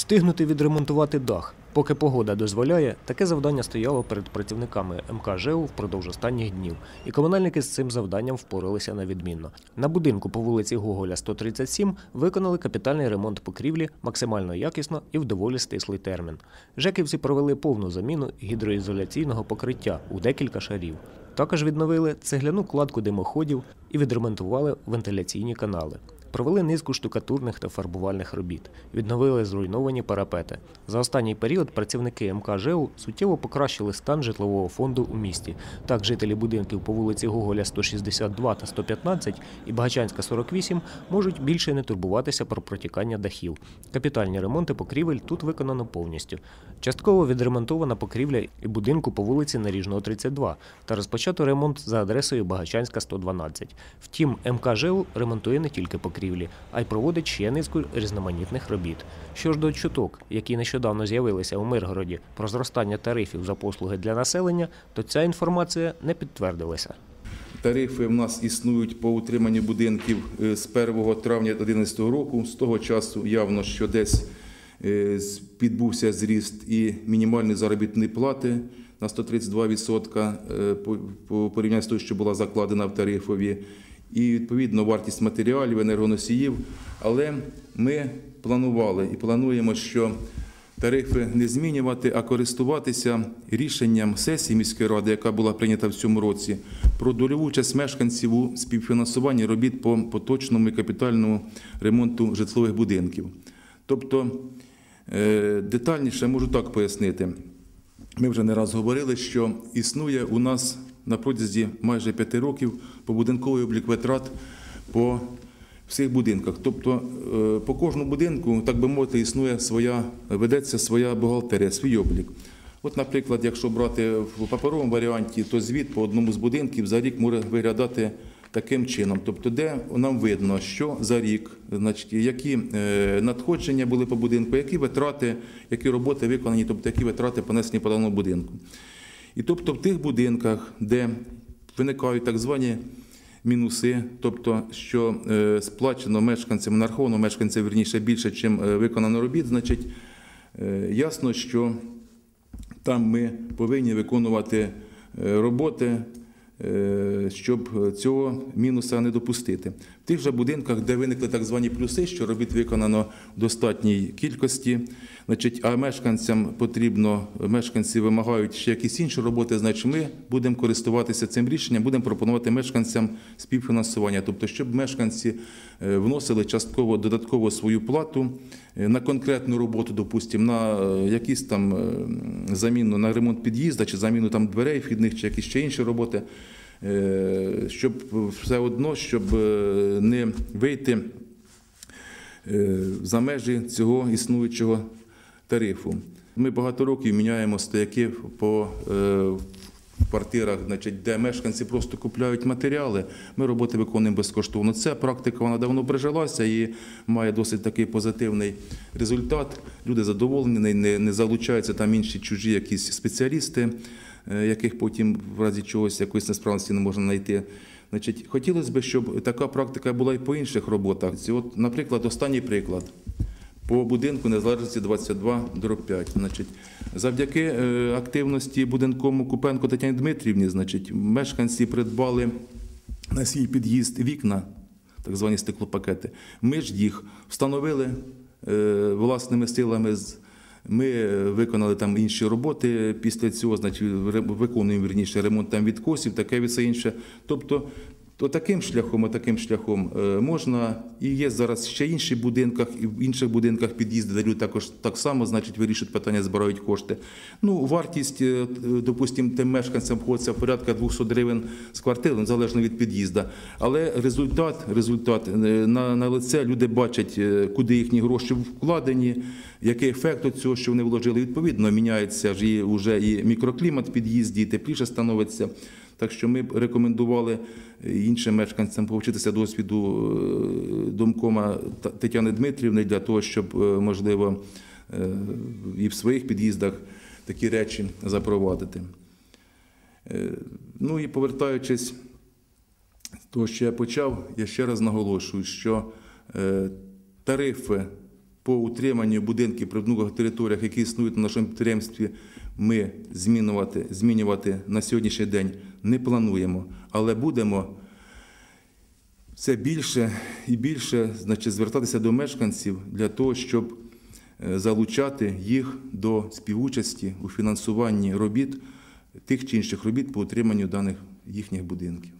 Встигнути відремонтувати дах. Поки погода дозволяє, таке завдання стояло перед працівниками МК ЖЕУ впродовж останніх днів, і комунальники з цим завданням впоралися на відмінно. На будинку по вулиці Гоголя 137 виконали капітальний ремонт покрівлі максимально якісно і в доволі стислий термін. Жеківці провели повну заміну гідроізоляційного покриття у декілька шарів. Також відновили цегляну кладку димоходів і відремонтували вентиляційні канали. Провели низку штукатурних та фарбувальних робіт, відновили зруйновані парапети. За останній період працівники МК ЖЕУ суттєво покращили стан житлового фонду у місті. Так, жителі будинків по вулиці Гоголя 162 та 115 і Багачанська 48 можуть більше не турбуватися про протікання дахів. Капітальні ремонти покрівель тут виконано повністю. Частково відремонтована покрівля і будинку по вулиці Наріжного 32 та розпочато ремонт за адресою Багачанська 112. Втім, МК ЖЕУ ремонтує не тільки покрівлі, а й проводить ще низку різноманітних робіт. Що ж до чуток, які нещодавно з'явилися у Миргороді про зростання тарифів за послуги для населення, то ця інформація не підтвердилася. Тарифи в нас існують по утриманню будинків е, з 1 травня 2011 року. З того часу явно, що десь е, відбувся зріст і мінімальної заробітної плати на 132% е, по- по порівнянню з тою, що була закладена в тарифові, і відповідно вартість матеріалів, енергоносіїв. Але ми планували і плануємо, що тарифи не змінювати, а користуватися рішенням сесії міської ради, яка була прийнята в цьому році, про дольову участь мешканців у співфінансуванні робіт по поточному і капітальному ремонту житлових будинків. Тобто е, детальніше можу так пояснити. Ми вже не раз говорили, що існує у нас на протязі майже п'яти років побудинковий облік витрат по всіх будинках. Тобто е, по кожному будинку, так би мовити, існує своя, ведеться своя бухгалтерія, свій облік. От, наприклад, якщо брати в паперовому варіанті, то звіт по одному з будинків за рік може виглядати таким чином. Тобто, де нам видно, що за рік, значить, які е, надходження були по будинку, які витрати, які роботи виконані, тобто які витрати понесені по даному будинку. І тобто в тих будинках, де виникають так звані мінуси, тобто, що е, сплачено мешканцям, нараховано мешканцям верніше більше, ніж виконано робіт, значить е, ясно, що там ми повинні виконувати е, роботи, е, щоб цього мінуса не допустити. Тих же будинках, де виникли так звані плюси, що робіт виконано в достатній кількості, значить, а мешканцям потрібно, мешканці вимагають ще якісь інші роботи, значить ми будемо користуватися цим рішенням, будемо пропонувати мешканцям співфінансування, тобто, щоб мешканці е, вносили частково додатково свою плату е, на конкретну роботу, допустимо, на е, якісь там заміну на ремонт під'їзда, чи заміну там дверей вхідних, чи якісь ще інші роботи, щоб все одно, щоб е, не вийти е, за межі цього існуючого тарифу. Ми багато років міняємо стояки по е, квартирах, значить, де мешканці просто купляють матеріали. Ми роботи виконуємо безкоштовно. Ця практика вона давно прижилася і має досить такий позитивний результат. Люди задоволені, не, залучаються там інші чужі якісь спеціалісти, е, яких потім в разі чогось якоїсь несправності не можна знайти. Значить, хотілося б, щоб така практика була і по інших роботах. От, наприклад, останній приклад. По будинку незалежності 22 дроб 5. Значить, завдяки е, активності будинкому Купенко Тетяні Дмитрівні, значить, мешканці придбали на свій під'їзд вікна, так звані стеклопакети. Ми ж їх встановили е, власними силами. з- Ми е, виконали там інші роботи. Після цього, значить, виконуємо вірніше ремонт там відкосів, таке і все інше. Тобто, то таким шляхом, а таким шляхом е, можна. І є зараз ще інші будинках, і в інших будинках під'їзди, люди також так само, значить, вирішують питання, збирають кошти. Ну, вартість, е, допустимо, тим мешканцям входиться порядка 200 гривень з квартири, ну, залежно від під'їзда. Але результат, результат е, на, на лице люди бачать, е, куди їхні гроші вкладені, який ефект від цього, що вони вложили. Відповідно, міняється вже і мікроклімат в під'їзді, і тепліше становиться. Так що ми рекомендували іншим мешканцям повчитися досвіду е, домкома Тетяни Дмитрівни для того, щоб, е, можливо, е, і в своїх під'їздах такі речі запровадити. Е, Ну і повертаючись до того, що я почав, я ще раз наголошую, що е, тарифи по утриманню будинків при внутрішніх територіях, які існують на нашому підприємстві, ми змінювати, змінювати на сьогоднішній день не плануємо, але будемо все більше і більше значить, звертатися до мешканців для того, щоб е, залучати їх до співучасті у фінансуванні робіт, тих чи інших робіт по утриманню даних їхніх будинків.